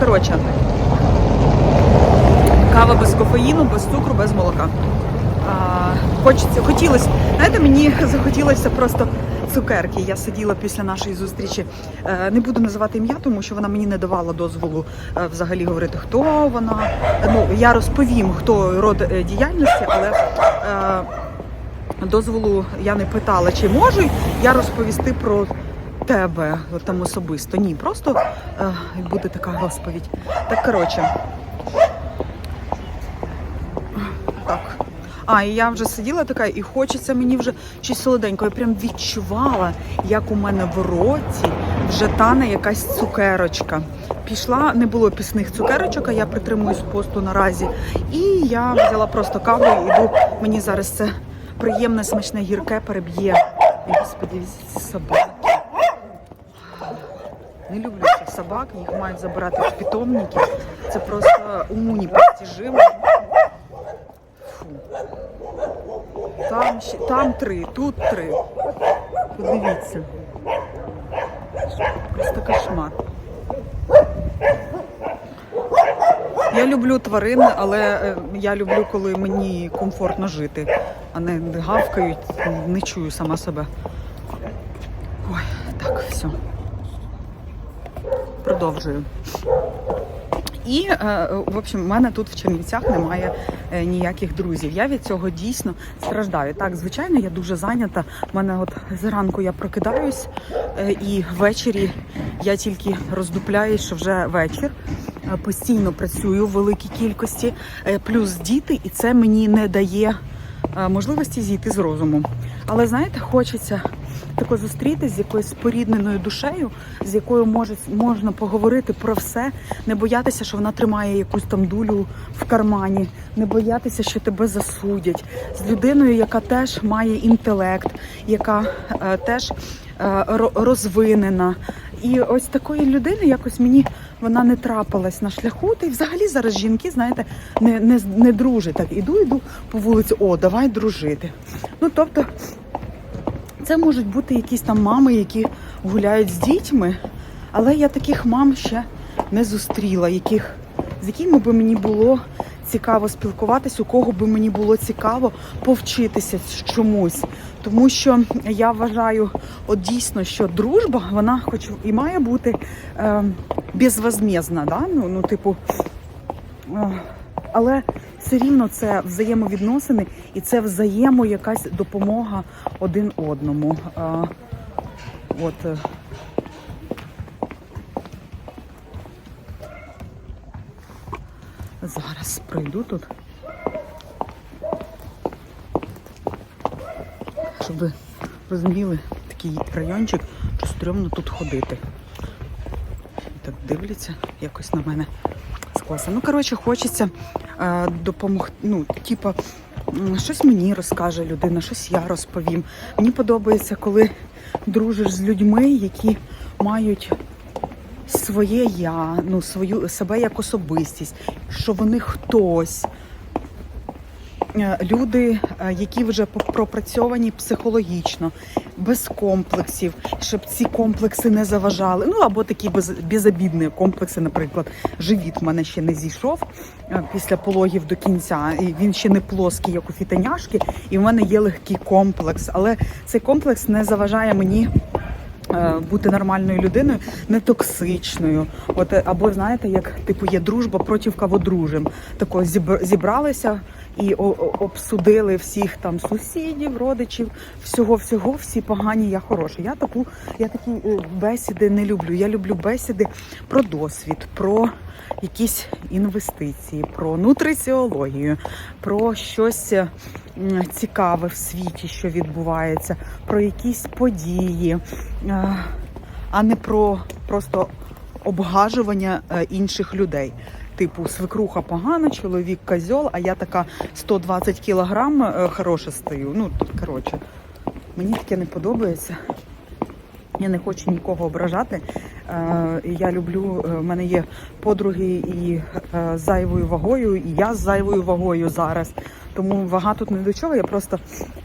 Коротше. Кава без кофеїну, без цукру, без молока. А, хочеться, хотілося, знаєте, мені захотілося просто цукерки. Я сиділа після нашої зустрічі. Е, не буду називати ім'я, тому що вона мені не давала дозволу е, взагалі говорити, хто вона. Ну, я розповім, хто род е, діяльності, але дозволу я не питала, чи можу я розповісти про тебе там особисто. Ні, просто е, буде така розповідь. Так, коротше. Так. А, і я вже сиділа така, і хочеться мені вже щось солоденького. Я прям відчувала, як у мене в роті вже тане якась цукерочка. Пішла, не було пісних цукерочок, а я притримуюсь посту наразі. І я взяла просто каву і йду. Мені зараз це приємне, смачне гірке переб'є. Господи, собаки. Не люблю собак, їх мають забирати в питомники. Це просто уму непостижимо. Фу. Там, там три, тут три. Подивіться. Просто кошмар. Я люблю тварин, але е, я люблю, коли мені комфортно жити, а не гавкають, не чую сама себе. Ой, так, все. Продовжую. І, е, в общем, в мене тут в Чернівцях немає е, ніяких друзів. Я від цього дійсно страждаю. Так, звичайно, я дуже зайнята. У мене от зранку я прокидаюсь, е, і ввечері я тільки роздупляюсь, що вже вечір. Постійно працюю в великій кількості, плюс діти, і це мені не дає можливості зійти з розуму. Але знаєте, хочеться тако зустрітися з якоюсь спорідненою душею, з якою може, можна поговорити про все, не боятися, що вона тримає якусь там дулю в кармані, не боятися, що тебе засудять, з людиною, яка теж має інтелект, яка е, теж е, розвинена. І ось такої людини якось мені вона не трапилась на шляху. Та й взагалі зараз жінки, знаєте, не, не, не дружать. Так, іду, іду по вулиці, о, давай дружити. Ну тобто, це можуть бути якісь там мами, які гуляють з дітьми, але я таких мам ще не зустріла, яких, з якими би мені було цікаво спілкуватись, у кого би мені було цікаво повчитися чомусь. Тому що я вважаю, от дійсно, що дружба, вона хоч і має бути е, безвозмездна, да? ну, ну, типу, е, але все рівно це взаємовідносини і це взаємо якась допомога один одному. А, от. е. Зараз пройду тут. Щоб ви розуміли такий райончик, що стрьомно тут ходити. Так дивляться якось на мене з класу. Ну, коротше, хочеться допомогти. Ну, типа, щось мені розкаже людина, щось я розповім. Мені подобається, коли дружиш з людьми, які мають своє я, ну, свою себе як особистість, що вони хтось. Е, Люди, е, які вже пропрацьовані психологічно, без комплексів, щоб ці комплекси не заважали. Ну або такі без, безобідні комплекси, наприклад, живіт в мене ще не зійшов е, після пологів до кінця. І він ще не плоский, як у фітоняшки, і в мене є легкий комплекс. Але цей комплекс не заважає мені. е, Бути нормальною людиною, не токсичною. От е, або знаєте, як типу є дружба проти кого дружим. Тако зібр- зібралися і обсудили всіх там сусідів, родичів, всього, всього, всі погані, я хороша. Я таку, я такі е, бесіди не люблю. Я люблю бесіди про досвід, про якісь інвестиції, про нутриціологію, про щось е, цікаве в світі, що відбувається, про якісь події, е, а не про просто обгажування інших людей. Типу, свекруха погана, чоловік козьол, а я така 120 кілограм е, хороша стою. Ну, коротше, мені таке не подобається. Я не хочу нікого ображати. Е, Я люблю, е, в мене є подруги і зайвою вагою, і я з зайвою вагою зараз. Тому вага тут не до чого, я просто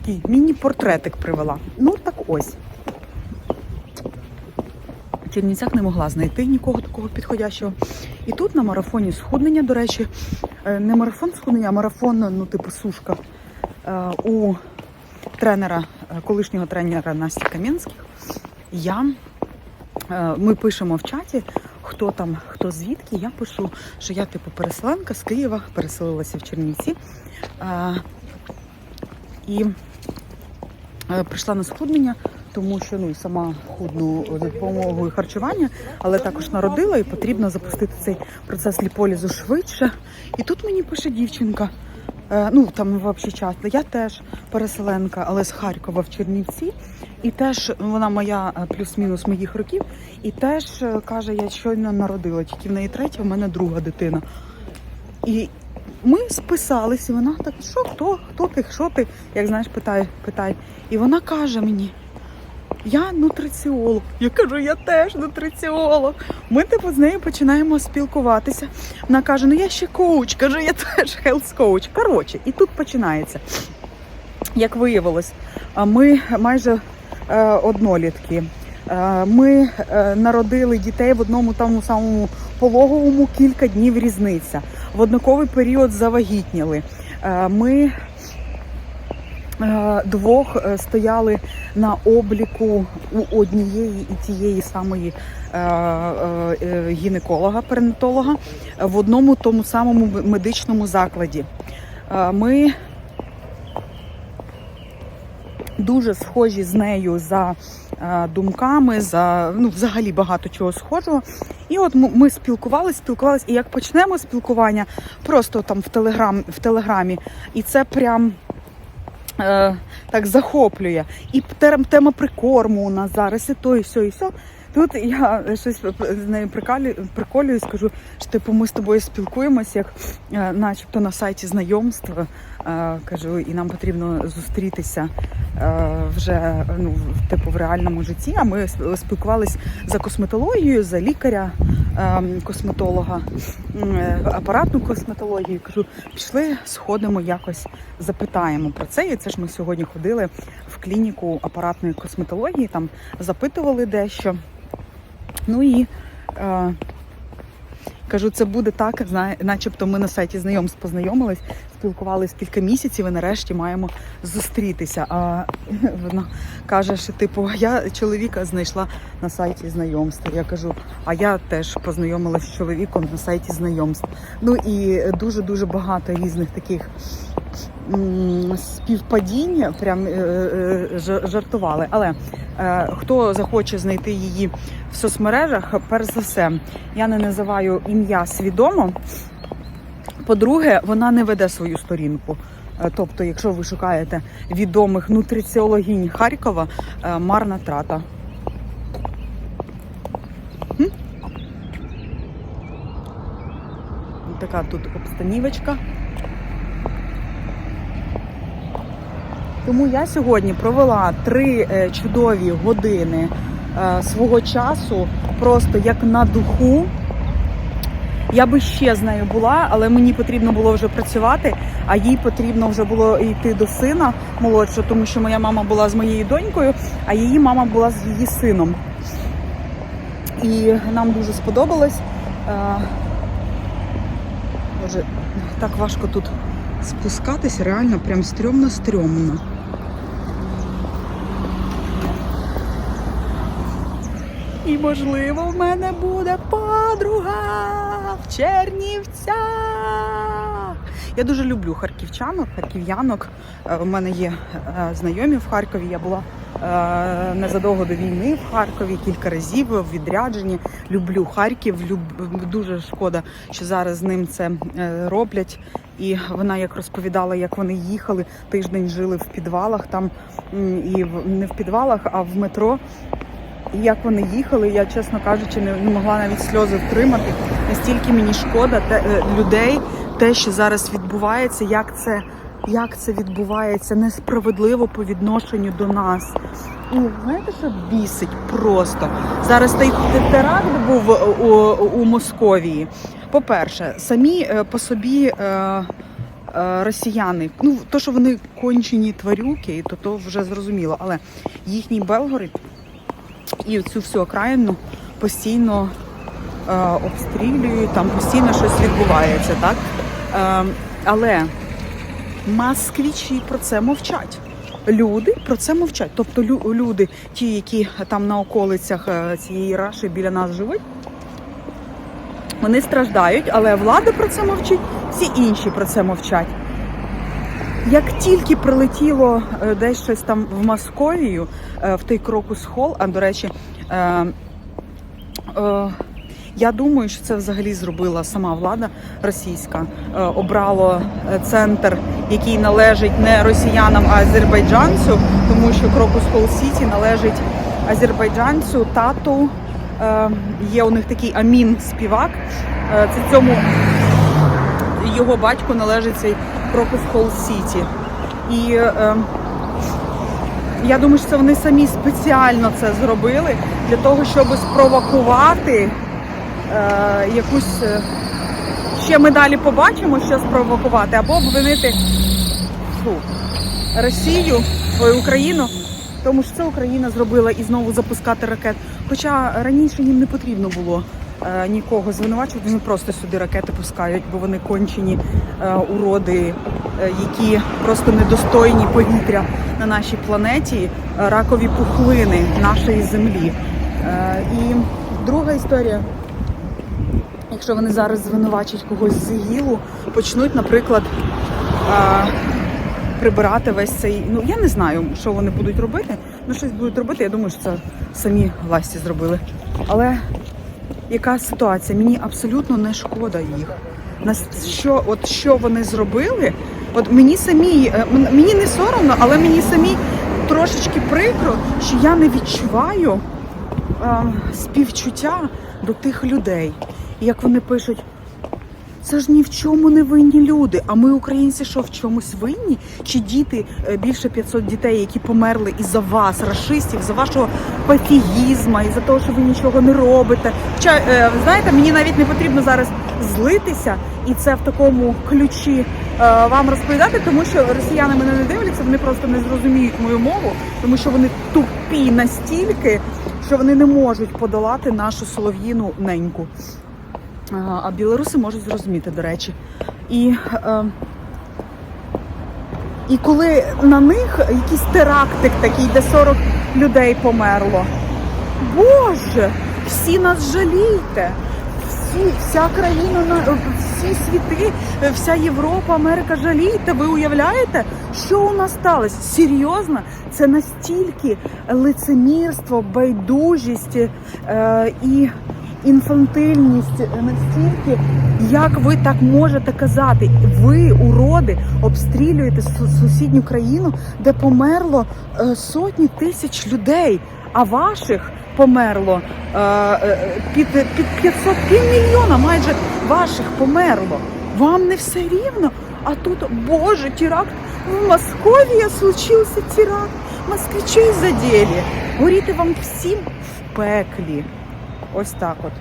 такий міні-портретик привела. Ну так ось. Чернівцях не могла знайти нікого такого підходящого. І тут на марафоні схуднення, до речі, е, не марафон схуднення, а марафон, ну, типу, сушка е, у тренера, е, колишнього тренера Насті Кам'янських. Я ми пишемо в чаті, хто там, хто звідки. Я пишу, що я типу переселенка з Києва, переселилася в Чернівці. І прийшла на схуднення, тому що ну і сама худну за допомогою харчування, але також народила і потрібно запустити цей процес ліполізу швидше. І тут мені пише дівчинка. е, Ну там взагалі часто. Я теж переселенка, але з Харкова в Чернівці. І теж вона моя е, плюс-мінус моїх років. І теж е, каже, я щойно народила, тільки в неї третя, в мене друга дитина. І ми списались, і вона так, що хто, хто ти, що ти? Як знаєш, питай, питай. І вона каже мені: я нутриціолог. Я кажу, я теж нутриціолог. Ми типу з нею починаємо спілкуватися. Вона каже: ну я ще коуч, кажу, я теж health коуч. Коротше, і тут починається. Як виявилось, ми майже е, однолітки. Е, Ми е, народили дітей в одному тому самому пологовому кілька днів різниця. В однаковий період завагітніли. Ми двох е, стояли на обліку у однієї і тієї самої е, е, е, гінеколога, перинатолога в одному тому самому медичному закладі. Е, Ми дуже схожі з нею за е, думками, за ну, взагалі багато чого схожого. І от ми спілкувалися, спілкувалися, і як почнемо спілкування, просто там в телеграм, в телеграмі, і це прям. Е, так захоплює. І тем- тема прикорму у нас зараз, і то, і все, і все. Тут я щось з нею прикалю, приколююсь, кажу, що типу ми з тобою спілкуємося, як е, начебто на сайті знайомств. Е, кажу, і нам потрібно зустрітися вже ну, типу в реальному житті. А ми спілкувалися за косметологією, за лікаря, косметолога, е, апаратну косметологію. Кажу, пішли, сходимо якось, запитаємо про це. І це ж ми сьогодні ходили в клініку апаратної косметології, там запитували дещо. Ну і е, кажу, це буде так, начебто ми на сайті знайомств познайомились, спілкувалися кілька місяців і нарешті маємо зустрітися. А вона каже, що типу, я чоловіка знайшла на сайті знайомств. Я кажу, а я теж познайомилася з чоловіком на сайті знайомств. Ну і дуже дуже багато різних таких. Співпадіння, прям е, е, жа- жартували. Але е, хто захоче знайти її в соцмережах, перш за все, я не називаю ім'я свідомо. По-друге, вона не веде свою сторінку. Тобто, якщо ви шукаєте відомих нутриціологінь Харкова, марна трата. Така тут обстанівочка. Тому я сьогодні провела три е, чудові години е, свого часу, просто як на духу. Я би ще з нею була, але мені потрібно було вже працювати, а їй потрібно вже було йти до сина молодшого, тому що моя мама була з моєю донькою, а її мама була з її сином. І нам дуже сподобалось. Е, Боже, так важко тут спускатись, реально прям стрьомно-стрьомно. І можливо в мене буде подруга в Чернівцях. Я дуже люблю харківчанок, харків'янок. Е, У мене є е, знайомі в Харкові. Я була е, незадовго до війни в Харкові кілька разів в відрядженні. Люблю Харків. Люб... Дуже шкода, що зараз з ним це е, роблять. І вона як розповідала, як вони їхали, тиждень жили в підвалах там і в не в підвалах, а в метро. І як вони їхали, я, чесно кажучи, не, могла навіть сльози втримати. Настільки мені шкода те, е, людей, те, що зараз відбувається, як це, як це відбувається несправедливо по відношенню до нас. І знаєте, що бісить просто? Зараз той те- теракт був у, у Московії. По-перше, самі е, по собі. Е, е, Росіяни, ну то, що вони кончені тварюки, то то вже зрозуміло. Але їхній Белгород і цю всю окраїну постійно е, обстрілюють, там постійно щось відбувається, так? Е, але москвичі про це мовчать. Люди про це мовчать. Тобто лю- люди, ті, які там на околицях е, цієї раші біля нас живуть, вони страждають, але влада про це мовчить, всі інші про це мовчать. Як тільки прилетіло е, десь щось там в Московію, е, в той крокус хол, а до речі, е, е, я думаю, що це взагалі зробила сама влада російська. Е, обрало е, центр, який належить не росіянам, а азербайджанцю, тому що крокус хол Сіті належить азербайджанцю, тату. Е, є у них такий Амін співак. Е, це цьому його батько належить цей крокус Холл Сіті. І е, я думаю, що це вони самі спеціально це зробили для того, щоб спровокувати е, якусь. е, Ще ми далі побачимо, що спровокувати, або обвинити фу, Росію, ой, Україну, тому що це Україна зробила і знову запускати ракет. Хоча раніше їм не потрібно було нікого звинувачувати, вони просто сюди ракети пускають, бо вони кончені е, уроди, е, які просто недостойні повітря на нашій планеті, е, ракові пухлини нашої землі. Е, і друга історія. Якщо вони зараз звинувачать когось з ІГІЛу, почнуть, наприклад, е, прибирати весь цей. Ну я не знаю, що вони будуть робити. Ну щось будуть робити. Я думаю, що це самі власті зробили. Але яка ситуація? Мені абсолютно не шкода їх. На що, от що вони зробили? От мені самі е, мені не соромно, але мені самі трошечки прикро, що я не відчуваю е, співчуття до тих людей. Як вони пишуть, це ж ні в чому не винні люди. А ми, українці, що в чомусь винні? Чи діти е, більше 500 дітей, які померли із-за вас, расистів, за вашого пофігізма, і за того, що ви нічого не робите? Хоча, е, знаєте, мені навіть не потрібно зараз злитися і це в такому ключі е, вам розповідати, тому що росіяни мене не дивляться, вони просто не зрозуміють мою мову, тому що вони тупі настільки, що вони не можуть подолати нашу солов'їну неньку. А, білоруси можуть зрозуміти, до речі. І, е, і коли на них якийсь терактик такий, де 40 людей померло. Боже, всі нас жалійте. Всі, вся країна, всі світи, вся Європа, Америка жалійте. Ви уявляєте, що у нас сталося? Серйозно? Це настільки лицемірство, байдужість е, і інфантильність настільки, як ви так можете казати? Ви, уроди, обстрілюєте сусідню країну, де померло е, сотні тисяч людей, а ваших померло е, е, під, під 500 півмільйона майже ваших померло. Вам не все рівно? А тут, боже, теракт в Московії случився теракт. Москвичей заділи. Горіти вам всім в пеклі. Ось так от.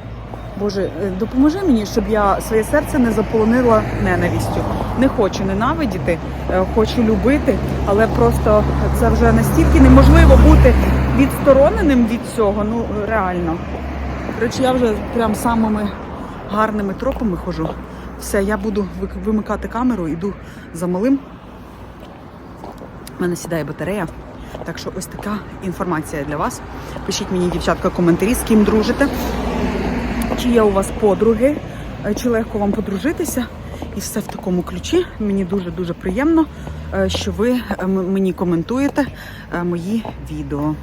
Боже, е, допоможи мені, щоб я своє серце не заполонила ненавистю. Не хочу ненавидіти, е, хочу любити, але просто це вже настільки неможливо бути відстороненим від цього. Ну реально. Коротше, я вже прям самими гарними тропами ходжу. Все, я буду вимикати камеру, іду за малим. У мене сідає батарея. Так що ось така інформація для вас. Пишіть мені, дівчатка, коментарі, з ким дружите. Чи є у вас подруги, е, чи легко вам подружитися? І все в такому ключі. Мені дуже-дуже приємно, е, що ви е, мені коментуєте мої відео.